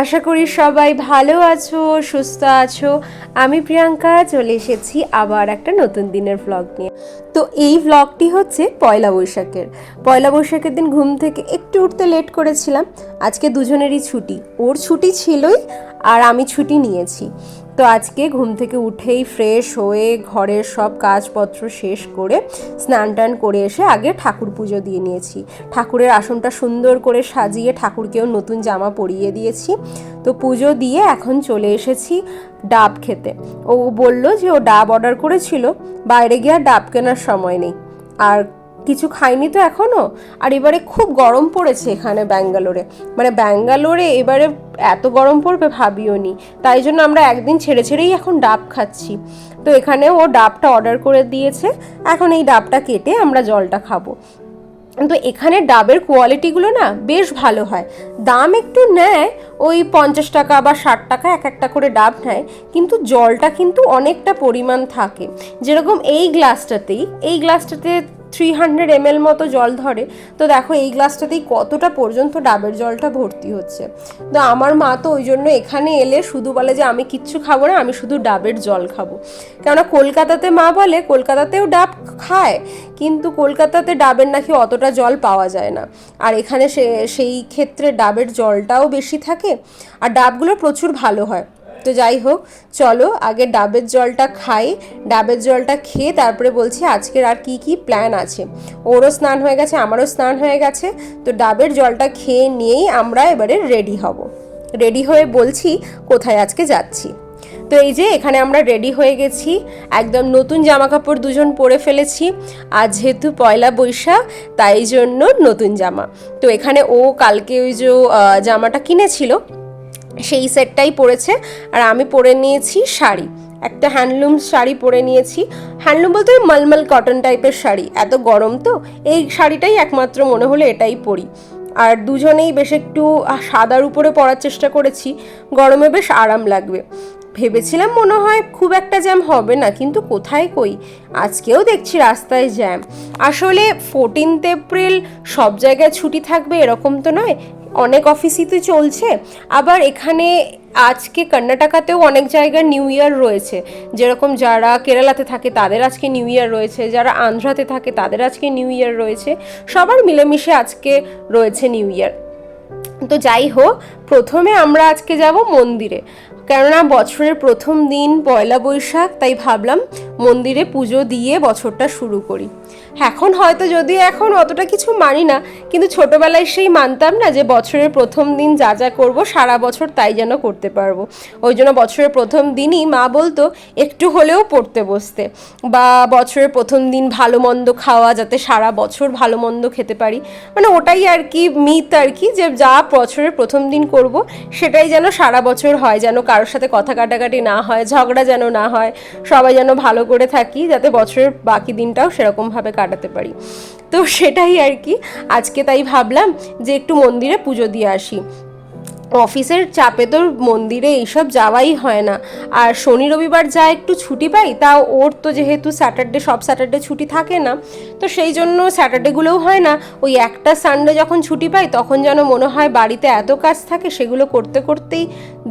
আশা করি সবাই ভালো আছো, সুস্থ আছো। আমি প্রিয়াঙ্কা, চলে এসেছি আবার একটা নতুন দিনের ভ্লগ নিয়ে। তো এই ভ্লগটি হচ্ছে পয়লা বৈশাখের। পয়লা বৈশাখের দিন ঘুম থেকে একটু উঠতে লেট করেছিলাম। আজকে দুজনেরই ছুটি। ওর ছুটি ছিলই আর আমি ছুটি নিয়েছি। তো আজকে ঘুম থেকে উঠেই ফ্রেশ হয়ে ঘরের সব কাজপত্র শেষ করে স্নান টান করে এসে আগে ঠাকুর পুজো দিয়ে নিয়েছি। ঠাকুরের আসনটা সুন্দর করে সাজিয়ে ঠাকুরকেও নতুন জামা পরিয়ে দিয়েছি। তো পুজো দিয়ে এখন চলে এসেছি ডাব খেতে। ও বলল যে ও ডাব অর্ডার করেছিল, বাইরে গিয়ে আর ডাব কেনার সময় নেই। আর কিছু খাইনি তো এখনও আর এবারে খুব গরম পড়েছে এখানে ব্যাঙ্গালোরে। মানে ব্যাঙ্গালোরে এবারে এত গরম পড়বে ভাবিও নি। তাই জন্য আমরা একদিন ছেড়ে ছেড়েই এখন ডাব খাচ্ছি। তো এখানে ও ডাবটা অর্ডার করে দিয়েছে। এখন এই ডাবটা কেটে আমরা জলটা খাব। তো এখানে ডাবের কোয়ালিটিগুলো না বেশ ভালো হয়। দাম একটু নেয়, ওই পঞ্চাশ টাকা বা ষাট টাকা এক একটা করে ডাব নেয়। কিন্তু জলটা কিন্তু অনেকটা পরিমাণ থাকে। যেরকম এই গ্লাসটাতেই, এই গ্লাসটাতে থ্রি হান্ড্রেড এম মতো জল ধরে। তো দেখো এই গ্লাসটাতেই কতটা পর্যন্ত ডাবের জলটা ভর্তি হচ্ছে। তো আমার মা তো ওই জন্য এখানে এলে শুধু বলে যে, আমি কিচ্ছু খাব না, আমি শুধু ডাবের জল খাব। কেননা কলকাতাতে মা বলে, কলকাতাতেও ডাব খায়, কিন্তু কলকাতাতে ডাবের নাকি অতটা জল পাওয়া যায় না। আর এখানে সেই ক্ষেত্রে ডাবের জলটাও বেশি থাকে, আর ডাবগুলো প্রচুর ভালো হয়। তো যাই হোক, চলো আগে ডাবের জলটা খাই। ডাবের জলটা খেয়ে তারপরে বলছি আজকের আর কি কি প্ল্যান আছে। ওরও স্নান হয়ে গেছে, আমারও স্নান হয়ে গেছে। তো ডাবের জলটা খেয়ে নিয়েই আমরা এবারে রেডি হব। রেডি হয়ে বলছি কোথায় আজকে যাচ্ছি। তো এই যে এখানে আমরা রেডি হয়ে গেছি। একদম নতুন জামা কাপড় দুজন পরে ফেলেছি। আর যেহেতু পয়লা বৈশাখ, তাই জন্য নতুন জামা। তো এখানে ও কালকে ওই যে জামাটা কিনেছিল। সেই সেটটাই পরেছে। আর আমি পরে নিয়েছি শাড়ি। একটা হ্যান্ডলুম শাড়ি পরে নিয়েছি। হ্যান্ডলুম বলতে মলমল কটন টাইপের শাড়ি। এত গরম তো? এই শাড়িটাই একমাত্র মনে হলো এটাই পরি। আর দুজনেই বেশ একটু সাদার উপরে পরার চেষ্টা করেছি। গরমে বেশ আরাম লাগবে। ভেবেছিলাম মনে হয় খুব একটা জ্যাম হবে না, কিন্তু কোথায় কই? আজকেও দেখছি রাস্তায় জ্যাম। আসলে ফোরটিন্থ এপ্রিল সব জায়গায় ছুটি থাকবে এরকম তো নয়। অনেক অফিসই তো চলছে। আবার এখানে আজকে কর্ণাটকাতেও অনেক জায়গার নিউ ইয়ার রয়েছে। যেরকম যারা কেরালাতে থাকে, তাদের আজকে নিউ ইয়ার রয়েছে। যারা আন্ধ্রাতে থাকে, তাদের আজকে নিউ ইয়ার রয়েছে। সবার মিলেমিশে আজকে রয়েছে নিউ ইয়ার তো যাই হোক, প্রথমে আমরা আজকে যাব মন্দিরে। কেননা বছরের প্রথম দিন পয়লা বৈশাখ, তাই ভাবলাম মন্দিরে পুজো দিয়ে বছরটা শুরু করি। এখন হয়তো যদি এখন অতটা কিছু মানি না, কিন্তু ছোটবেলায় সেই মানতাম না যে বছরের প্রথম দিন যা যা করব সারা বছর তাই যেন করতে পারব। ওই জন্য বছরের প্রথম দিনই মা বলতো, একটু হলেও পড়তে বসতে। বা বছরের প্রথম দিন ভালো মন্দ খাওয়া যাতে সারা বছর ভালো মন্দ খেতে পারি। মানে ওটাই আর কি মিথ আর কি যে যা বছরের প্রথম দিন করব, সেটাই যেন সারা বছর হয়, যেন কারোর সাথে কথা কাটাকাটি না হয়, ঝগড়া যেন না হয়, সবাই যেন ভালো করে থাকি, যাতে বছরের বাকি দিনটাও সেরকমভাবে কাটাতে পারি। তো সেটাই আর কি। আজকে তাই ভাবলাম যে একটু মন্দিরে পুজো দিয়ে আসি। অফিসের চাপে তো মন্দিরে এইসব যাওয়াই হয় না। আর শনি রবিবার যা একটু ছুটি পাই, তাও ওর তো যেহেতু স্যাটারডে সব স্যাটারডে ছুটি থাকে না, তো সেই জন্য স্যাটারডেগুলোও হয় না। ওই একটা সানডে যখন ছুটি পাই, তখন যেন মনে হয় বাড়িতে এত কাজ থাকে, সেগুলো করতে করতেই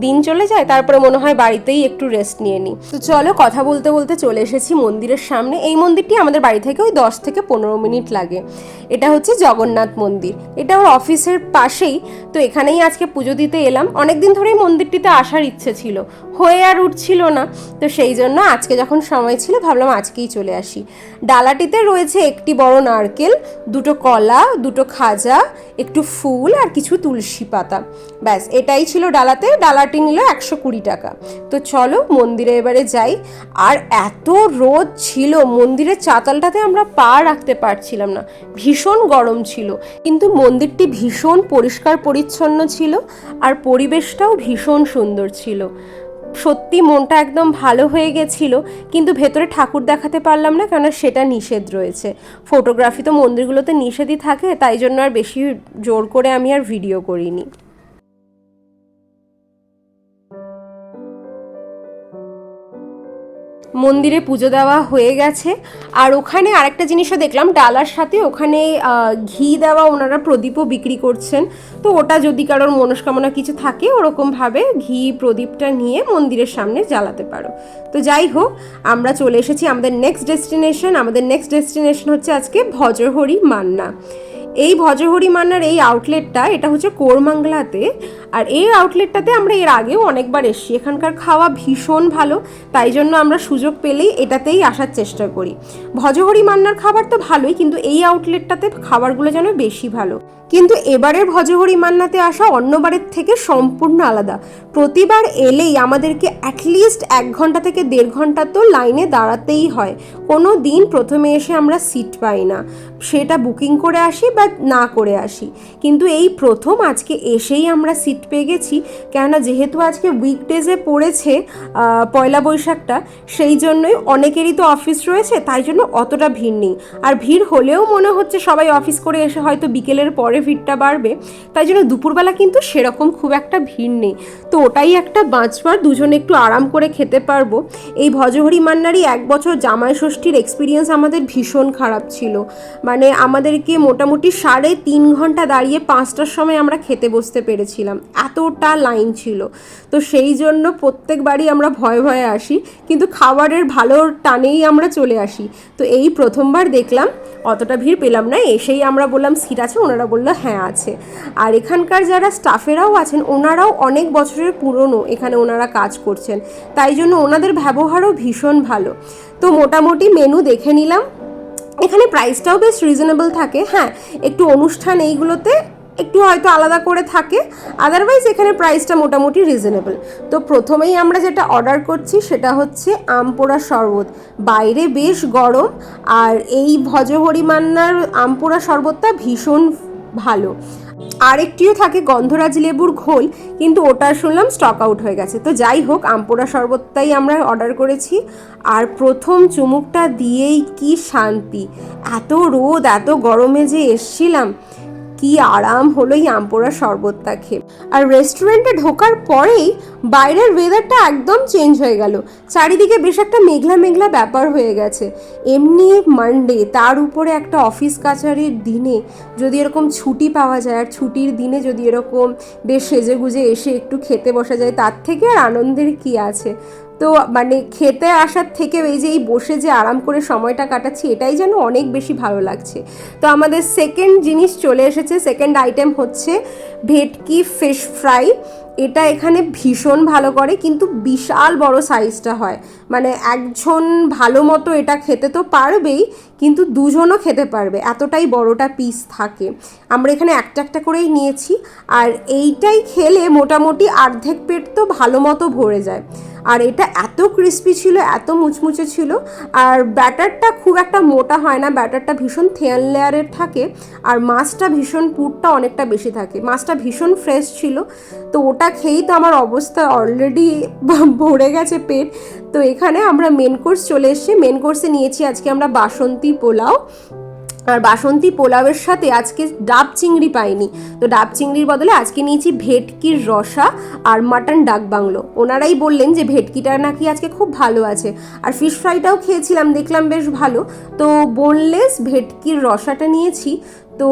দিন চলে যায়, তারপরে মনে হয় বাড়িতেই একটু রেস্ট নিয়ে নিই। তো চলো কথা বলতে বলতে চলে এসেছি মন্দিরের সামনে। এই মন্দিরটি আমাদের বাড়ি থেকে ওই দশ থেকে পনেরো মিনিট লাগে। এটা হচ্ছে জগন্নাথ মন্দির। এটা ওর অফিসের পাশেই, তো এখানেই আজকে পুজো দিতে এলাম, অনেকদিন ধরেই মন্দিরটিতে আসার ইচ্ছে ছিল। হয়ে আর উঠছিল না। তো সেই জন্য আজকে যখন সময় ছিল, ভাবলাম আজকেই চলে আসি। ডালাটিতে রয়েছে একটি বড় নারকেল, দুটো কলা, দুটো খাজা, একটু ফুল আর কিছু তুলসী পাতা। ব্যাস, এটাই ছিল ডালাতে। ডালাটি নিল একশো কুড়ি টাকা। তো চলো মন্দিরে এবারে যাই। আর এত রোদ ছিল, মন্দিরের চাতালটাতে আমরা পা রাখতে পারছিলাম না। ভীষণ গরম ছিল। কিন্তু মন্দিরটি ভীষণ পরিষ্কার পরিচ্ছন্ন ছিল। আর পরিবেশটাও ভীষণ সুন্দর ছিল। সত্যি মনটা একদম ভালো হয়ে গেছিল, কিন্তু ভেতরে ঠাকুর দেখাতে পারলাম না, কেননা সেটা নিষেধ রয়েছে। ফটোগ্রাফি তো মন্দিরগুলোতে নিষেধই থাকে, তাই জন্য আর বেশি জোর করে আমি আর ভিডিও করিনি। মন্দিরে পুজো দেওয়া হয়ে গেছে। আর ওখানে আরেকটা জিনিসও দেখলাম, ডালার সাথে ওখানে ঘি দেওয়া ওনারা প্রদীপও বিক্রি করছেন। তো ওটা যদি কারোর মনস্কামনা কিছু থাকে, ওরকমভাবে ঘি, প্রদীপটা নিয়ে মন্দিরের সামনে জ্বালাতে পারো। তো যাই হোক, আমরা চলে এসেছি আমাদের নেক্সট ডেস্টিনেশন আমাদের নেক্সট ডেস্টিনেশন হচ্ছে আজকে ভজহরি মান্না। এই ভজহরি মান্নার এই আউটলেটটা এটা হচ্ছে কোরমাংলাতে আর এই আউটলেটটাতে আমরা এর আগেও অনেকবার এসেছি। এখানকার খাওয়া ভীষণ ভালো, তাই জন্য আমরা সুযোগ পেলেই এটাতেই আসার চেষ্টা করি। ভজহরি মান্নার খাবার তো ভালোই, কিন্তু এই আউটলেটটাতে খাবারগুলো যেন বেশি ভালো। কিন্তু এবারের ভজহরি মান্নাতে আসা অন্যবারের থেকে সম্পূর্ণ আলাদা। প্রতিবার এলেই আমাদেরকে অ্যাটলিস্ট এক ঘণ্টা থেকে দেড় ঘণ্টা তো লাইনে দাঁড়াতেই হয়। কোনো দিন প্রথমে এসে আমরা সিট পাই না। সেটা বুকিং করে আসি বা না করে আসি। কিন্তু এই প্রথম আজকে এসেই আমরা সিট পেয়ে গেছি। কেননা যেহেতু আজকে উইকডেজে পড়েছে পয়লা বৈশাখটা, সেই জন্যই অনেকেরই তো অফিস রয়েছে, তাই জন্য অতটা ভিড় নেই। আর ভিড় হলেও মনে হচ্ছে সবাই অফিস করে এসে হয়তো বিকেলের পরে ভিড়টা বাড়বে। তাই জন্য দুপুরবেলা কিন্তু সেরকম খুব একটা ভিড় নেই। তো ওটাই একটা বাঁচবার, দুজনে একটু আরাম করে খেতে পারব। এই ভজহরি মান্নারই এক বছর জামাই ষষ্ঠীর এক্সপিরিয়েন্স আমাদের ভীষণ খারাপ ছিল। মানে আমাদেরকে মোটামুটি সাড়ে তিন ঘণ্টা দাঁড়িয়ে পাঁচটার সময় আমরা খেতে বসতে পেরেছিলাম। এতটা লাইন ছিল। তো সেই জন্য প্রত্যেকবারই আমরা ভয়ে ভয়ে আসি, কিন্তু খাবারের ভালো টানেই আমরা চলে আসি। তো এই প্রথমবার দেখলাম অতটা ভিড় পেলাম না, এসেই আমরা বললাম, সিট আছে? ওনারা বলল হ্যাঁ আছে। আর এখানকার যারা স্টাফেরাও আছেন, ওনারাও অনেক বছরের পুরনো এখানে ওনারা কাজ করছেন। তাই জন্য ওনাদের ব্যবহারও ভীষণ ভালো। তো মোটামুটি মেনু দেখে নিলাম। এখানে প্রাইসটাও বেশ রিজনেবল থাকে। হ্যাঁ একটু অনুষ্ঠান এইগুলোতে একটু হয়তো আলাদা করে থাকে। আদারওয়াইজ এখানে প্রাইসটা মোটামুটি রিজনেবল তো প্রথমেই আমরা যেটা অর্ডার করছি, সেটা হচ্ছে আমপোড়া শরবত। বাইরে বেশ গরম, আর এই ভজহরি মান্নার আমপোড়া শরবতটা ভীষণ ভালো। আরেকটিও থাকে গন্ধরাজ লেবুর ঘোল, কিন্তু ওটা শুনলাম স্টক আউট হয়ে গেছে। তো যাই হোক, আমপোড়া শরবতটাই আমরা অর্ডার করেছি। আর প্রথম চুমুকটা দিয়েই কি শান্তি। এত রোদ, এত গরমে যে এসছিলাম। কি আরাম হলো এই আমপোড়া শরবতটা খেয়ে। আর রেস্টুরেন্টে ঢোকার পরেই বাইরের ওয়েদারটা একদম চেঞ্জ হয়ে গেল। চারিদিকে বেশ একটা মেঘলা মেঘলা ব্যাপার হয়ে গেছে। এমনি মানডে তার উপরে একটা অফিস কাছারির দিনে যদি এরকম ছুটি পাওয়া যায়, আর ছুটির দিনে যদি এরকম বেশ সেজে গুজে এসে একটু খেতে বসা যায়, তার থেকে আর আনন্দের কি আছে? তো মানে খেতে আসার থেকে এই যে এই বসে যে আরাম করে সময়টা কাটাচ্ছি, এটাই যেন অনেক বেশি ভালো লাগছে। তো আমাদের সেকেন্ড জিনিস চলে এসেছে সেকেন্ড আইটেম হচ্ছে ভেটকি ফিশ ফ্রাই এটা এখানে ভীষণ ভালো করে, কিন্তু বিশাল বড় সাইজটা হয়। মানে একজন ভালো মতো এটা খেতে তো পারবেই, কিন্তু দুজনও খেতে পারবে। এতটাই বড়টা পিস থাকে। আমরা এখানে একটা একটা করেই নিয়েছি। আর এইটাই খেলে মোটামুটি অর্ধেক পেট তো ভালো মতো ভরে যায়। আর এটা এত ক্রিস্পি ছিল, এত মুচমুচে ছিল, আর ব্যাটারটা খুব একটা মোটা হয় না, ব্যাটারটা ভীষণ থেয়ান লেয়ারের থাকে, আর মাছটা ভীষণ পুরটা অনেকটা বেশি থাকে। মাছটা ভীষণ ফ্রেশ ছিল, তো ওটা খেয়েই তো আমার অবস্থা অলরেডি ভরে গেছে পেট। তো এখানে আমরা মেন কোর্স চলে এসেছি মেন কোর্সে নিয়েছি আজকে আমরা বাসন্তী পোলাও। আর বাসন্তী পোলাওয়ের সাথে আজকে ডাব চিংড়ি পাইনি। তো ডাব চিংড়ির বদলে আজকে নিয়েছি ভেটকির রসা আর মাটন ডাক বাংলো। ওনারাই বললেন যে ভেটকিটা নাকি আজকে খুব ভালো আছে। আর ফিশ ফ্রাইটাও খেয়েছিলাম, দেখলাম বেশ ভালো। তো বোনলেস ভেটকির রসাটা নিয়েছি। তো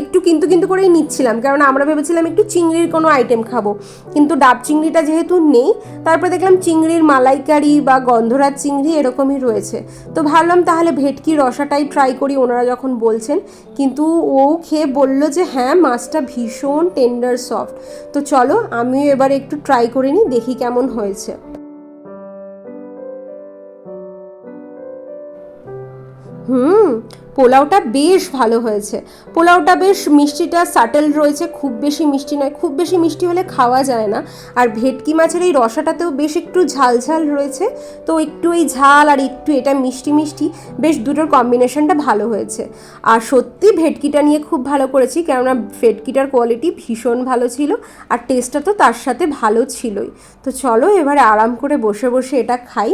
একটু কিন্তু কিন্তু করেই নিচ্ছিলাম। কারণ আমরা ভেবেছিলাম একটু চিংড়ির কোনো আইটেম খাব। কিন্তু ডাব চিংড়িটা যেহেতু নেই, তারপরে দেখলাম চিংড়ির মালাইকারি বা গন্ধরাজ চিংড়ি এরকমই রয়েছে। তো ভাবলাম তাহলে ভেটকি রসাটাই ট্রাই করি ওনারা যখন বলছেন। কিন্তু ও খেয়ে বলল যে হ্যাঁ মাছটা ভীষণ টেন্ডার সফট তো চলো, আমিও এবার একটু ট্রাই করে নিই, দেখি কেমন হয়েছে। হুম পোলাওটা বেশ ভালো হয়েছে। পোলাওটা বেশ মিষ্টিটা সাটেল রয়েছে, খুব বেশি মিষ্টি নয়। খুব বেশি মিষ্টি হলে খাওয়া যায় না। আর ভেটকি মাছের এই রসাটাতেও বেশ একটু ঝাল ঝাল রয়েছে। তো একটু এই ঝাল আর একটু এটা মিষ্টি মিষ্টি, বেশ দুটোর কম্বিনেশনটা ভালো হয়েছে। আর সত্যি ভেটকিটা নিয়ে খুব ভালো করেছি, কেননা ভেটকিটার কোয়ালিটি ভীষণ ভালো ছিল আর টেস্টটা তো তার সাথে ভালো ছিলই। তো চলো এবারে আরাম করে বসে বসে এটা খাই।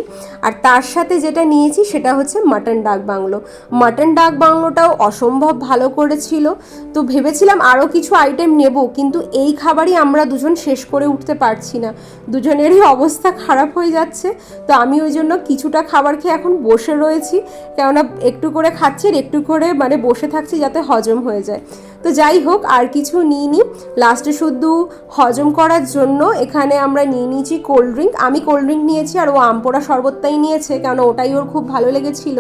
আর তার সাথে যেটা নিয়েছি সেটা হচ্ছে মাটন ডাক বাংলো। মাটন ডাক বাংলোটাও অসম্ভব ভালো করেছিল। তো ভেবেছিলাম আরও কিছু আইটেম নেব, কিন্তু এই খাবারই আমরা দুজন শেষ করে উঠতে পারছি না। দুজনেরই অবস্থা খারাপ হয়ে যাচ্ছে। তো আমি ওই জন্য কিছুটা খাবার খেয়ে এখন বসে রয়েছি। কেননা একটু করে খাচ্ছি আর একটু করে মানে বসে থাকছি যাতে হজম হয়ে যায়। তো যাই হোক, আর কিছু নিইনি। লাস্টে শুধু হজম করার জন্য এখানে আমরা নিয়ে নিয়েছি কোল্ড ড্রিঙ্ক আমি কোল্ড ড্রিঙ্ক নিয়েছি আর ও আমপোড়া শরবতটাই নিয়েছে কারণ ওটাই ওর খুব ভালো লেগেছিল।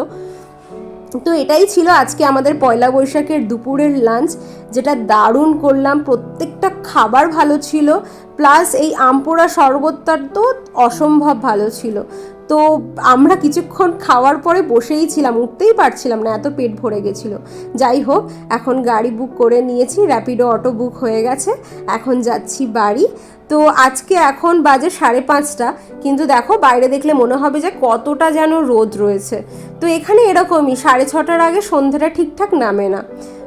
তো এটাই ছিল আজকে আমাদের পয়লা বৈশাখের দুপুরের লাঞ্চ যেটা দারুণ করলাম, প্রত্যেকটা খাবার ভালো ছিল প্লাস এই আমপোড়া শরবতটার তো অসম্ভব ভালো ছিল। তো আমরা কিছুক্ষণ খাওয়ার পরে বসেই ছিলাম, উঠতেই পারছিলাম না, এত পেট ভরে গেছিল। যাই হোক, এখন গাড়ি বুক করে নিয়েছি, র্যাপিডো অটো বুক হয়ে গেছে, এখন যাচ্ছি বাড়ি। তো আজকে এখন বাজে সাড়ে পাঁচটা, কিন্তু দেখো বাইরে দেখলে মনে হবে যে কতটা যেন রোদ রয়েছে। তো এখানে এরকমই, সাড়ে ছটার আগে সন্ধ্যাটা ঠিকঠাক নামে না।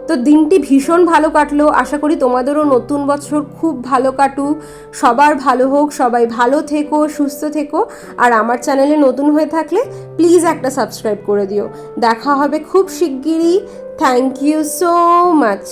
তো দিনটি ভীষণ ভালো কাটলো। আশা করি তোমাদেরও নতুন বছর খুব ভালো কাটুক। সবার ভালো হোক, সবাই ভালো থেকো, সুস্থ থেকো। আর আমার চ্যানেলে নতুন হয়ে থাকলে প্লিজ একটা সাবস্ক্রাইব করে দিও। দেখা হবে খুব শিগগিরই। Thank you so much